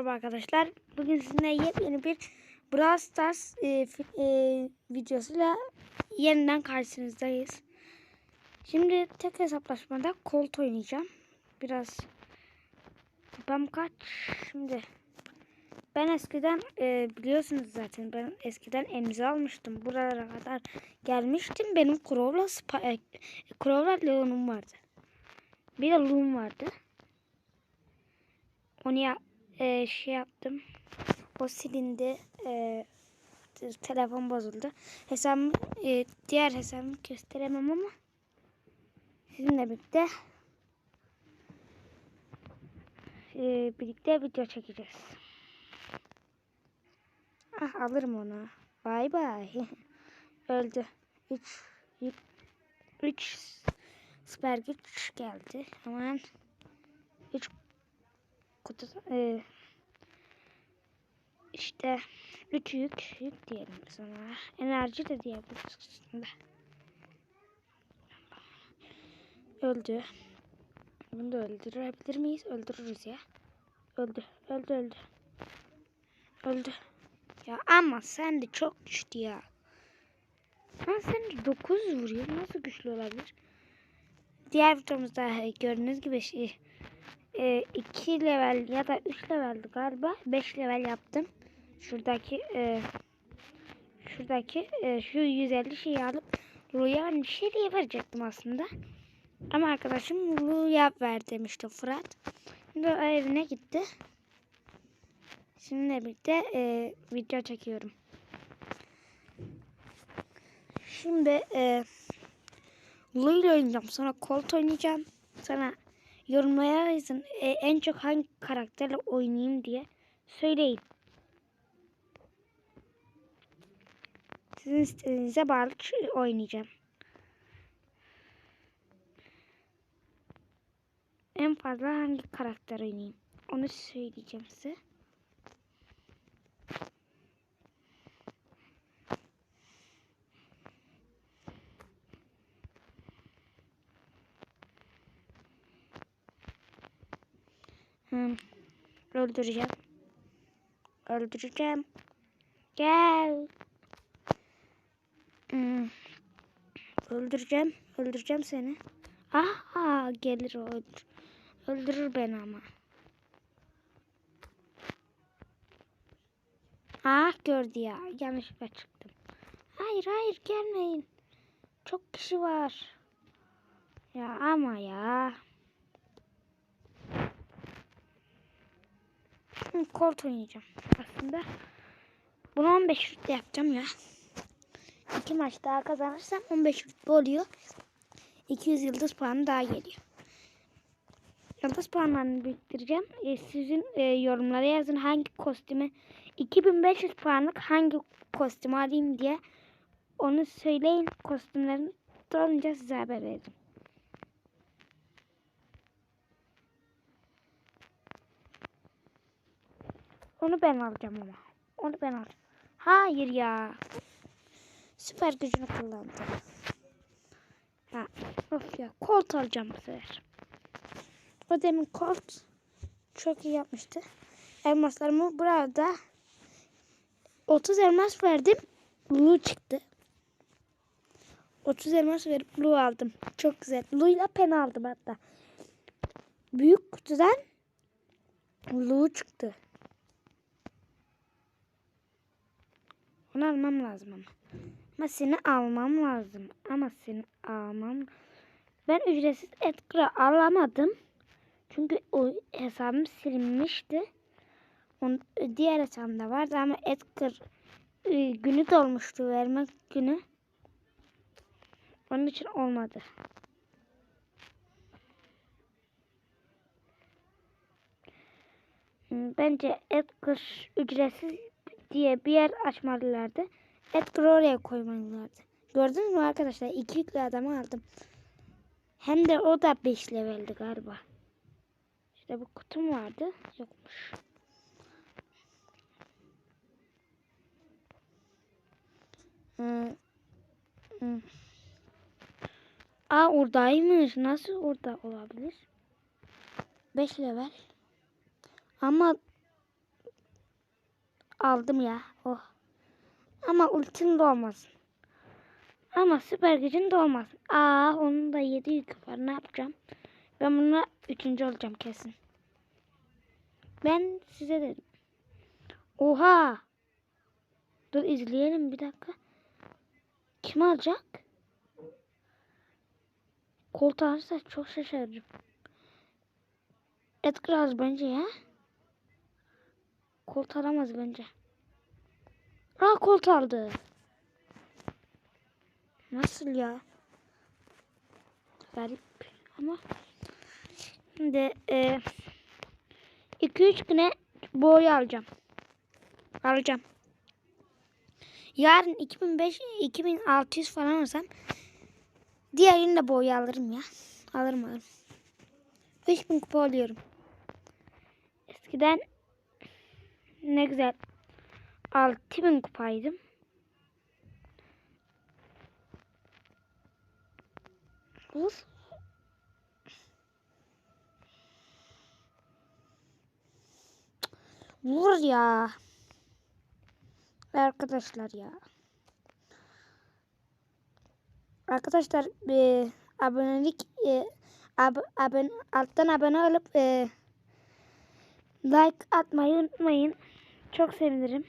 Merhaba arkadaşlar. Bugün sizinle yepyeni bir Brawl Stars e, e, videosuyla yeniden karşınızdayız. Şimdi tek hesaplaşmada Colt oynayacağım. Biraz ben kaç şimdi ben eskiden e, biliyorsunuz zaten ben eskiden emzi almıştım. Buralara kadar gelmiştim. Benim Crow'la e, Crow'la Leon'um vardı. Bir de Loom vardı. Onu ya, e, şey yaptım. O silindi. E, te- telefon bozuldu. Hesabımı, e, diğer hesabımı gösteremem ama sizinle birlikte e, birlikte video çekeceğiz. Ah alırım onu. Bay bay. Öldü. 3 3 süper güç geldi. Hemen 3 kutu e, işte 3 yük yük diyelim sonra. Enerji de diyebiliriz aslında. Öldü. Bunu da öldürebilir miyiz? Öldürürüz ya. Öldü. Öldü öldü. Öldü. Ya ama sen de çok güçlü ya. Ha sen de 9 vuruyor. Nasıl güçlü olabilir? Diğer videomuzda gördüğünüz gibi şey, 2 level ya da 3 leveldi galiba. 5 level yaptım. Şuradaki e, şuradaki e, şu 150 şeyi alıp Lu'ya bir şey diye verecektim aslında. Ama arkadaşım Lu'ya ver demişti Fırat. Şimdi o evine gitti. Şimdi birlikte e, video çekiyorum. Şimdi e, Lu oynayacağım. Sonra Colt oynayacağım. Sonra yorumlara yazın e, en çok hangi karakterle oynayayım diye söyleyin. Sizin istediğinize bağlı oynayacağım. En fazla hangi karakter oynayayım? Onu söyleyeceğim size. Hmm. Öldüreceğim. Öldüreceğim. Gel. Hmm. Öldüreceğim. Öldüreceğim seni. Aha gelir o öldür. Öldürür beni ama. Ah gördü ya. Yanlışlıkla çıktım. Hayır hayır gelmeyin. Çok kişi var. Ya ama ya. Colt oynayacağım aslında. Bunu 15 rütbe yapacağım ya. İki maç daha kazanırsam 15 rütbe oluyor. 200 yıldız puanı daha geliyor. Yıldız puanlarını biriktireceğim. E, sizin e, yorumlara yazın hangi kostümü 2500 puanlık hangi kostümü alayım diye. Onu söyleyin. Kostümlerini dolunca size haber veririm. Onu ben alacağım ama. Onu ben alacağım. Hayır ya. Süper gücünü kullandı. Ha, of ya. Colt alacağım bu sefer. O demin Colt çok iyi yapmıştı. Elmaslarımı burada 30 elmas verdim. Lu çıktı. 30 elmas verip Lu aldım. Çok güzel. Lu ile pen aldım hatta. Büyük kutudan Lu çıktı. Onu almam lazım ama. Ama seni almam lazım. Ama seni almam. Ben ücretsiz Edgar'ı alamadım. Çünkü o hesabım silinmişti. Onun, diğer hesabımda vardı ama Edgar e, günü dolmuştu vermek günü. Onun için olmadı. Bence Edgar ücretsiz diye bir yer açmalılardı. Edgar oraya koymalılardı. Gördünüz mü arkadaşlar? İki yüklü adamı aldım. Hem de o da 5 leveldi galiba. İşte bu kutum vardı. Yokmuş. Hmm. Aa oradaymış. Nasıl orada olabilir? 5 level. Ama aldım ya. Oh. Ama ultin de olmasın. Ama süper gücün de olmasın. Aa onun da 7 yükü var. Ne yapacağım? Ben bununla üçüncü olacağım kesin. Ben size dedim. Oha. Dur izleyelim bir dakika. Kim alacak? Alırsa çok şaşırırım. Edgar az bence ya. Colt alamaz bence. Aa Colt aldı. Nasıl ya? Garip ama. Şimdi 2-3 güne boyu alacağım. Alacağım. Yarın 2005 2600 falan alsam diğer gün de boyu alırım ya. Alırım alırım. 3000 kupa alıyorum. Eskiden ne güzel 6000 kupaydım. Vur. Vur ya. Arkadaşlar ya. Arkadaşlar e, abonelik e, ab, abone, alttan abone olup e, like atmayı unutmayın. Çok sevinirim.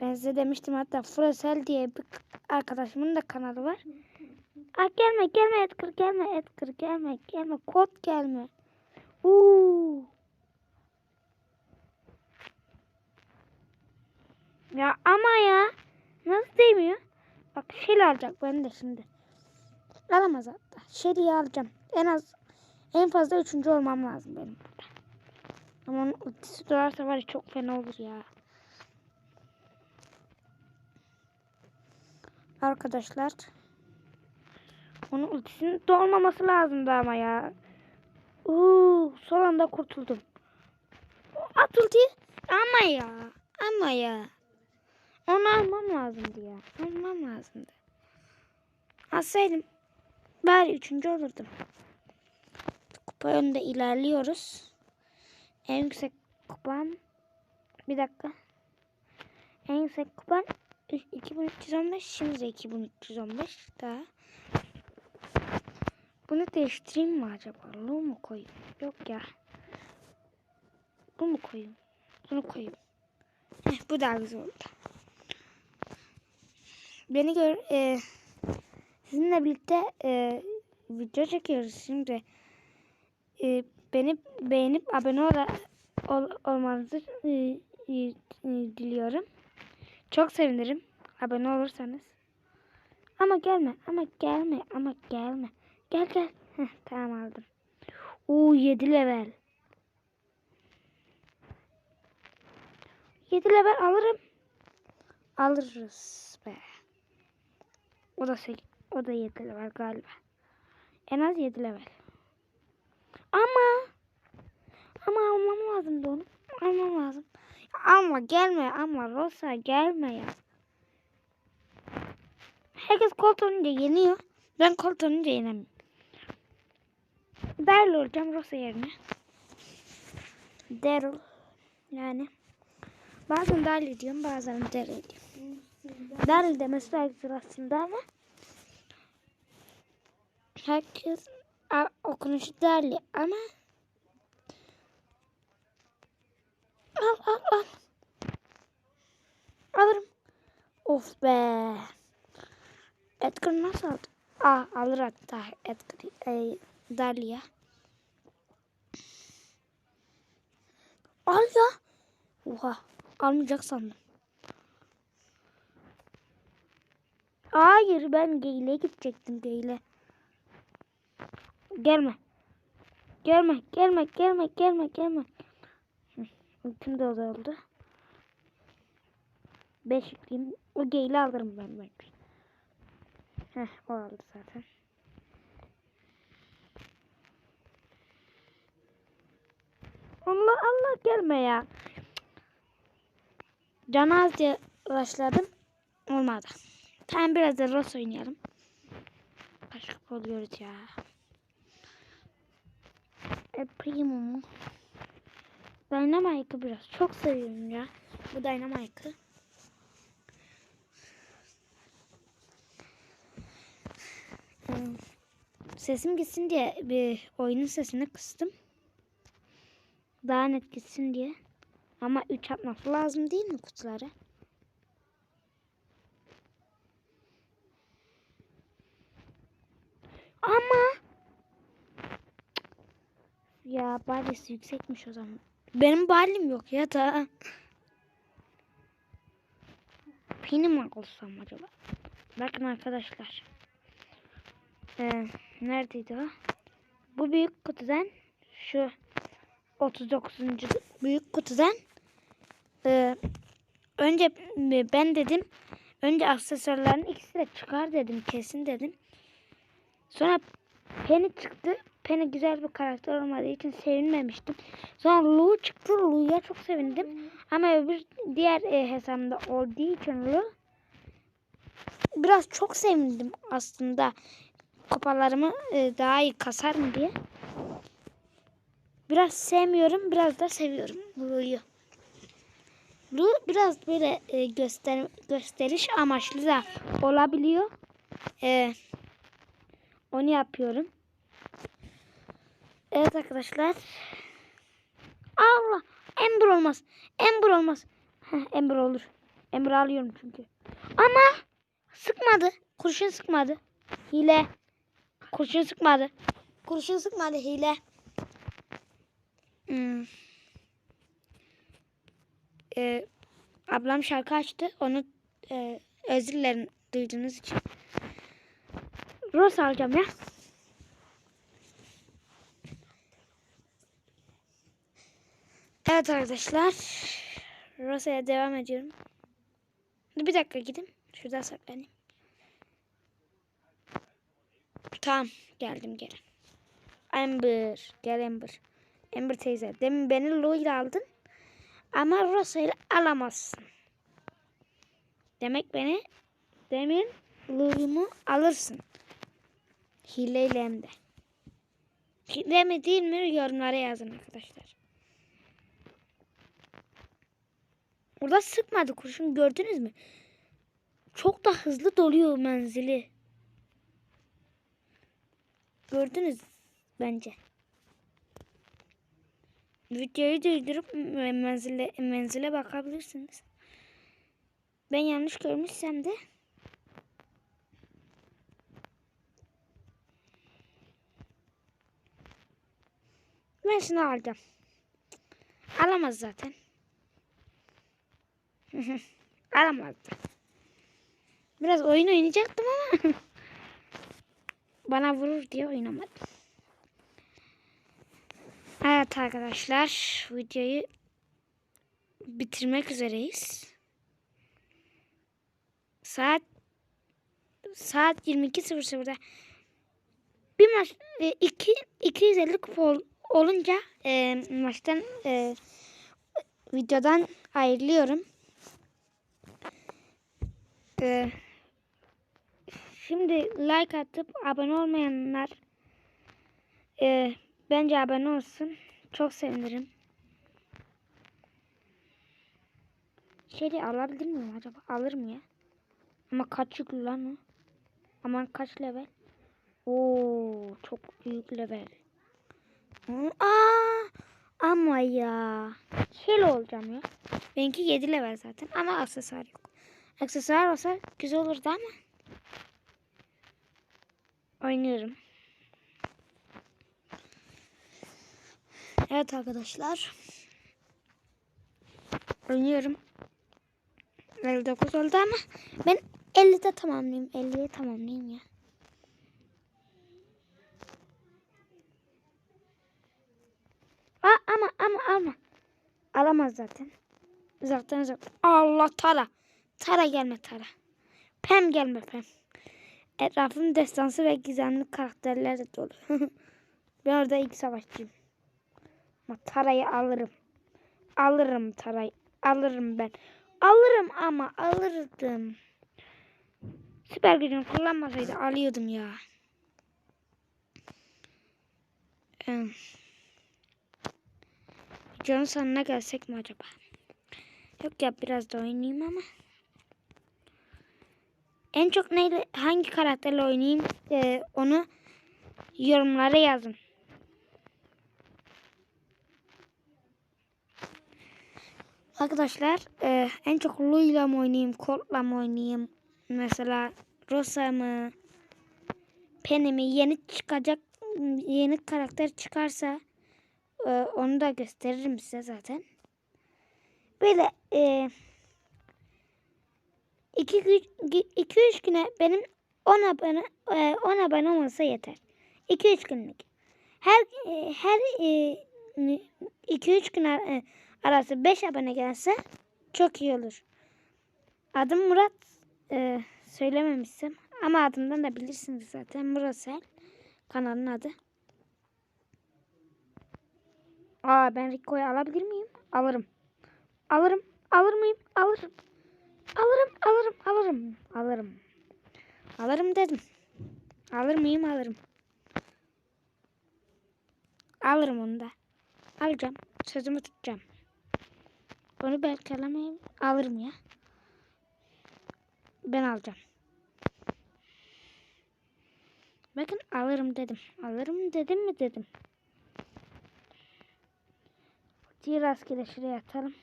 Ben size demiştim hatta Frosel diye bir arkadaşımın da kanalı var. Aa, gelme gelme Edgar gelme Edgar gelme gelme kod gelme. Uuu. Ya ama ya. Nasıl değmiyor? Bak Shelly alacak ben de şimdi. Alamaz hatta. Shelly'yi alacağım. En az en fazla üçüncü olmam lazım benim burada. Ama ultisi doğarsa var ya çok fena olur ya. Arkadaşlar. Onun ultisinin dolmaması lazımdı ama ya. Uuu son anda kurtuldum. At ulti. Ama ya. Ama ya. Onu almam lazımdı ya. Almam lazımdı. Alsaydım bari üçüncü olurdum. Kupa önünde ilerliyoruz. En yüksek kupam bir dakika. En yüksek kupam 2315 şimdi de 2315 daha. Bunu değiştireyim mi acaba? Lu mu koyayım? Yok ya. Bu mu koyayım? Bunu koyayım. Heh, bu daha güzel oldu. Beni gör e, sizinle birlikte e, video çekiyoruz şimdi. E, beni beğenip abone ol, ol olmanızı e, e, diliyorum. Çok sevinirim abone olursanız. Ama gelme, ama gelme, ama gelme. Gel gel. Heh, tamam aldım. Oo 7 level. 7 level alırım. Alırız be. O da 8, o da 7 level galiba. En az 7 level. Ama ama almam lazım onu. Almam lazım. Ama gelme ama Rosa gelme ya. Herkes kolt olunca yeniyor. Ben kolt olunca yenemiyorum. Daryl olacağım Rosa yerine. Daryl yani. Bazen Daryl diyorum bazen Daryl diyorum. Daryl demesi daha güzel aslında ama herkes okunuşu Daryl ama al al al alırım. Of be. Edgar nasıl aldı? Aa alır hatta Edgar e, Dalia. Al ya. Oha almayacak sandım. Hayır ben Geyle'ye gidecektim Geyle. Gelme. Gelme, gelme, gelme, gelme, gelme. Ultim de oldu. Beş yükleyeyim. O Geyli alırım ben belki. Heh o aldı zaten. Allah Allah gelme ya. Can az diye başladım. Olmadı. Tamam biraz da Ross oynayalım. Kupa oluyoruz ya. E, primo mu? Dynamite'ı biraz çok seviyorum ya. Bu Dynamite'ı. Hmm, Sesim gitsin diye bir oyunun sesini kıstım. Daha net gitsin diye. Ama 3 atması lazım değil mi kutuları? Ama ya balyesi yüksekmiş o zaman. Benim balyem yok ya da. Pini mi alsam acaba? Bakın arkadaşlar. Ee, neredeydi o? Bu büyük kutudan şu 39. büyük kutudan e, önce ben dedim önce aksesuarların ikisi de çıkar dedim kesin dedim. Sonra Penny çıktı. Penny güzel bir karakter olmadığı için sevinmemiştim. Sonra Lu çıktı. Lu'ya çok sevindim. Ama öbür diğer e, hesabımda olduğu için Lu biraz çok sevindim aslında. Kupalarımı e, daha iyi kasar mı diye. Biraz sevmiyorum, biraz da seviyorum Lu'yu. Lu biraz böyle e, göster gösteriş amaçlı da olabiliyor. E, onu yapıyorum. Evet arkadaşlar. Allah. Ember olmaz. Ember olmaz. Heh, Ember olur. Ember alıyorum çünkü. Ama sıkmadı. Kurşun sıkmadı. Hile. Kurşun sıkmadı. Kurşun sıkmadı hile. Hmm. Ee, ablam şarkı açtı. Onu e, özür dilerim duyduğunuz için. Rose alacağım ya. Evet arkadaşlar. Rose'ye devam ediyorum. Bir dakika gidin. Şurada saklanayım. Tamam. Geldim geri. Amber. Gel Amber. Amber teyze. Demin beni Lou aldın. Ama Rosa alamazsın. Demek beni demin Lou'umu alırsın. Hileyle hem de. Hile mi değil mi yorumlara yazın arkadaşlar. Orada sıkmadı kurşun gördünüz mü? Çok da hızlı doluyor menzili. Gördünüz bence. Videoyu durdurup menzile, menzile bakabilirsiniz. Ben yanlış görmüşsem de Ben şunu alacağım. Alamaz zaten. Alamazdı. Biraz oyun oynayacaktım ama bana vurur diye oynamadım. Evet arkadaşlar videoyu bitirmek üzereyiz. Saat saat 22.00'da bir maç 2 250 kupa ol, olunca e, maçtan e, videodan ayrılıyorum. E, şimdi like atıp abone olmayanlar e, bence abone olsun. Çok sevinirim. Şeyi alabilir miyim acaba? Alır mı ya? Ama kaç yüklü lan o? Aman kaç level? Oo çok büyük level. Aa, ama ya. Şöyle olacağım ya. Benimki 7 level zaten ama aksesuar yok. Aksesuar olsa güzel olurdu ama. Oynuyorum. Evet arkadaşlar. Oynuyorum. 59 oldu ama ben 50'de tamamlayayım. 50'ye tamamlayayım ya. Aa, ama ama ama. Alamaz zaten. Uzaktan uzaktan. Allah Tara. Tara gelme Tara. Pem gelme Pem. Etrafım destansı ve gizemli karakterlerle dolu. ben orada ilk savaşçıyım. Ama Tara'yı alırım. Alırım Tara'yı. Alırım ben. Alırım ama alırdım. Süper gücünü kullanmasaydı alıyordum ya. videonun sonuna gelsek mi acaba? Yok ya biraz da oynayayım ama. En çok neyle, hangi karakterle oynayayım e, onu yorumlara yazın. Arkadaşlar e, en çok Lou'yla mı oynayayım, Colt'la mı oynayayım? Mesela Rosa mı? Penny mi? Yeni çıkacak yeni karakter çıkarsa e, onu da gösteririm size zaten. Böyle e, iki, gü- iki üç güne benim 10 abone e, 10 abone olmasa yeter. 2 3 günlük. Her e, her 2 3 gün ar- e, arası 5 abone gelse çok iyi olur. Adım Murat. E, söylememiştim. Ama adımdan da bilirsiniz zaten. Murasel. Kanalın adı. Aa ben Rico'yu alabilir miyim? Alırım. Alırım. Alır mıyım? Alırım. Alırım. Alırım. Alırım. Alırım. Alırım dedim. Alır mıyım? Alırım. Alırım onu da. Alacağım. Sözümü tutacağım. Onu belki alamayayım. Alırım ya. Ben alacağım. Bakın alırım dedim. Alırım dedim mi dedim. Diğer rastgele şuraya atalım.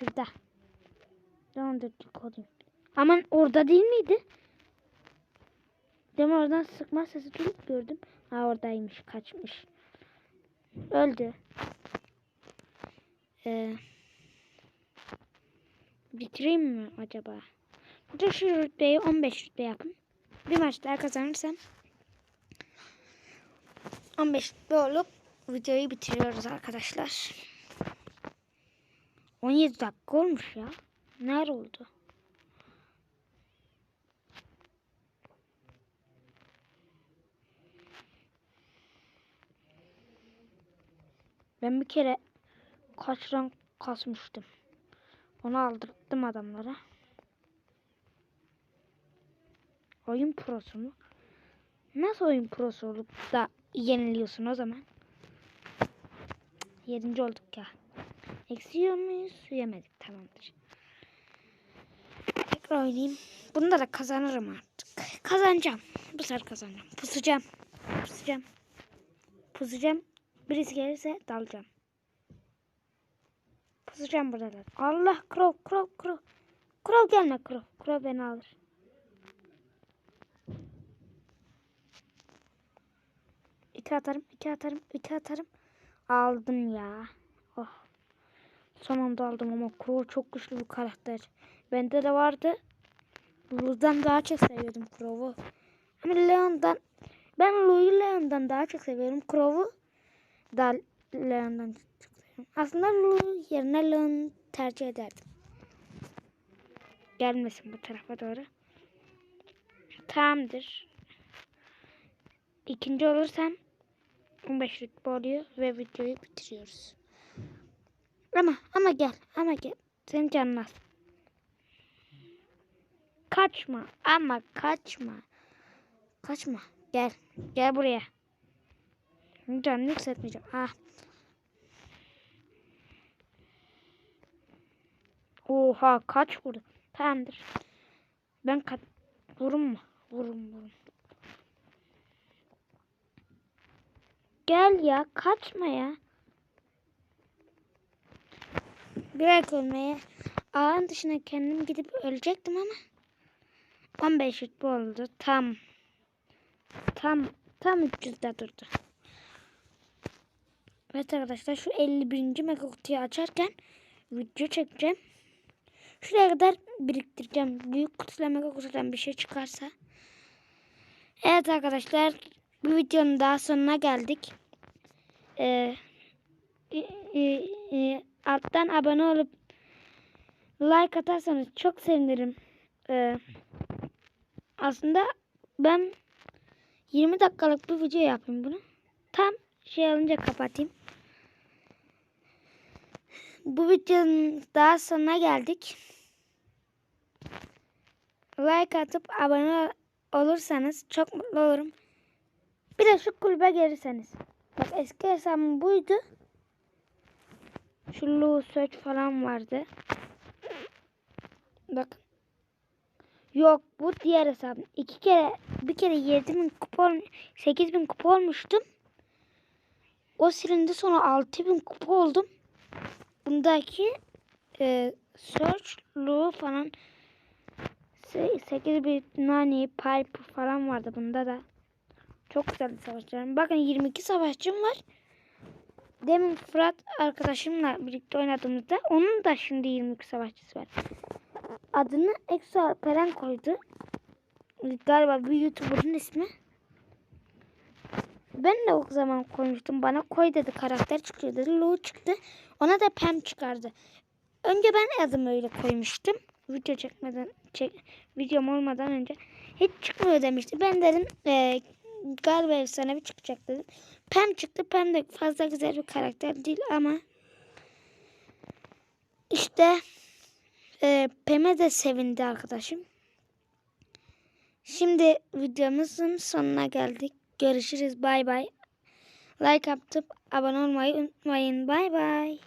Şurada. Döndürdük kodum. Aman orada değil miydi? Demin oradan sıkma sesi duyup gördüm. Ha oradaymış. Kaçmış. Öldü. Ee, bitireyim mi acaba? Burada şu rütbeyi 15 rütbe yapın. Bir maç daha kazanırsam 15 rütbe olup videoyu bitiriyoruz arkadaşlar. 17 dakika olmuş ya. Nerede oldu? Ben bir kere kaç rank kasmıştım. Onu aldırttım adamlara. Oyun prosu mu? Nasıl oyun prosu olup da yeniliyorsun o zaman? Yedinci olduk ya. Eksiyor muyuz? Yemedik tamamdır. Tekrar oynayayım. Bunda da kazanırım artık. Kazanacağım. Bu sefer kazanacağım. Pusacağım. Pusacağım. Pusacağım. Birisi gelirse dalacağım. Pusacağım burada. da. Allah Crow Crow Crow. Crow gelme Crow. Crow beni alır. İki atarım, iki atarım, iki atarım. Aldım ya. Oh. Son anda aldım ama Crow çok güçlü bir karakter. Bende de vardı. Lou'dan daha çok seviyordum Crow'u. Ama Leon'dan ben Lou'yu Leon'dan daha çok seviyorum. Crow'u da Leon'dan çok seviyorum. Aslında Lou yerine Leon tercih ederdim. Gelmesin bu tarafa doğru. Tamamdır. İkinci olursam 15 rütbe oluyor ve videoyu bitiriyoruz. Ama ama gel ama gel. Senin canın az. Kaçma ama kaçma. Kaçma. Gel. Gel buraya. Canını yükseltmeyeceğim. Ah. Oha kaç vurdu. Tamamdır. Ben kat vurun mu? Vurun vurun. Gel ya kaçma ya. Bırak ölmeye. Ağın dışına kendim gidip ölecektim ama. 15 rütbe oldu. Tam. Tam. Tam 300'de durdu. Evet arkadaşlar şu 51. mega kutuyu açarken video çekeceğim. Şuraya kadar biriktireceğim. Büyük kutuyla mega kutudan bir şey çıkarsa. Evet arkadaşlar bu videonun daha sonuna geldik. Ee, e, e, e, alttan abone olup like atarsanız çok sevinirim. Ee, aslında ben 20 dakikalık bir video yapayım bunu. Tam şey alınca kapatayım. Bu videonun daha sonuna geldik. Like atıp abone olursanız çok mutlu olurum. Bir de şu kulübe gelirseniz. Bak eski hesabım buydu. Şu Search falan vardı. Bakın. Yok bu diğer hesabım. İki kere bir kere 7000 kupa ol- 8000 kupa olmuştum. O silindi sonra 6000 kupa oldum. Bundaki e, Search Lu falan 8000 Nani Piper falan vardı bunda da. Çok güzel savaşçılarım. Bakın 22 savaşçım var. Demin Fırat arkadaşımla birlikte oynadığımızda onun da şimdi 22 savaşçısı var. Adını Exo Alperen koydu. Galiba bir YouTuber'ın ismi. Ben de o zaman koymuştum. Bana koy dedi karakter çıkıyor dedi. Lu çıktı. Ona da Pem çıkardı. Önce ben adımı öyle koymuştum. Video çekmeden, çek, videom olmadan önce. Hiç çıkmıyor demişti. Ben dedim eee galiba efsanevi çıkacak dedim. Pem çıktı. Pem de fazla güzel bir karakter değil ama işte e, Pem'e de sevindi arkadaşım. Şimdi videomuzun sonuna geldik. Görüşürüz. Bay bay. Like atıp abone olmayı unutmayın. Bay bay.